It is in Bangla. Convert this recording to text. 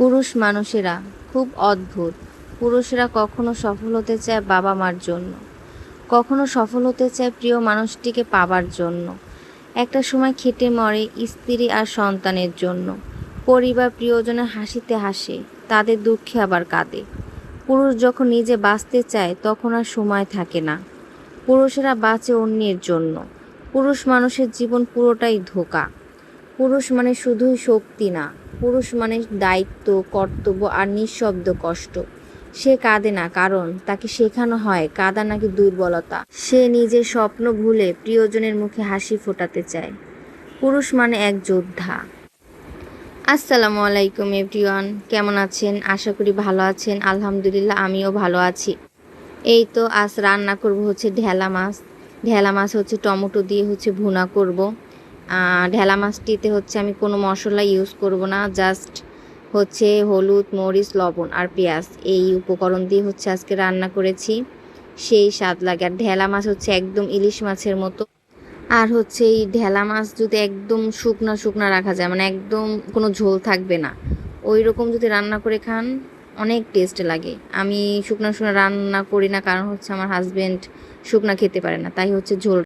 পুরুষ মানুষেরা খুব অদ্ভুত। পুরুষেরা কখনো সফল হতে চায় বাবা মার জন্য। কখনো সফল হতে চায় প্রিয় মানুষটিকে পাবার জন্য। একটা সময় খেটে মরে স্ত্রী আর সন্তানের জন্য। পরিবার প্রিয়জনের হাসিতে হাসে, তাদের দুঃখে আবার কাঁদে। পুরুষ যখন নিজে বাঁচতে চায়, তখন আর সময় থাকে না। পুরুষেরা বাঁচে অন্যের জন্য। পুরুষ মানুষের জীবন পুরোটাই ধোকা। পুরুষ মানে শুধুই শক্তি না। পুরুষ মানে দায়িত্ব, কর্তব্য আর নিঃশব্দ কষ্ট। সে কাঁদে না, কারণ তাকে শেখানো হয় কাঁদা নাকি দুর্বলতা। সে নিজের স্বপ্ন ভুলে প্রিয়জনের মুখে হাসি ফোটাতে চায়। পুরুষ মানে এক যোদ্ধা। আসসালামু আলাইকুম এভরিওয়ান, কেমন আছেন? আশা করি ভালো আছেন। আলহামদুলিল্লাহ, আমিও ভালো আছি। এই তো আজ রান্না করব হচ্ছে ঢেলা মাছ। ঢেলা মাছ হচ্ছে টমেটো দিয়ে হচ্ছে ভুনা করব। ঢেলা মাছটিতে হচ্ছে আমি কোনো মশলা ইউজ করব না জাস্ট হচ্ছে হলুদ, মরিচ, লবণ আর পেঁয়াজ। এই উপকরণ দিয়ে হচ্ছে আজকে রান্না করেছি। সেই স্বাদ লাগে। আর ঢেলা মাছ হচ্ছে একদম ইলিশ মাছের মতো। আর হচ্ছে এই ঢেলা মাছ যদি একদম শুকনা শুকনা রাখা যায় মানে একদম কোনো ঝোল থাকবে না ওই রকম যদি রান্না করে খান, অনেক টেস্ট লাগে। আমি শুকনা শুকনা রান্না করি না, কারণ হচ্ছে আমার হাজবেন্ড শুকনা খেতে পারে না, তাই হচ্ছে ঝোল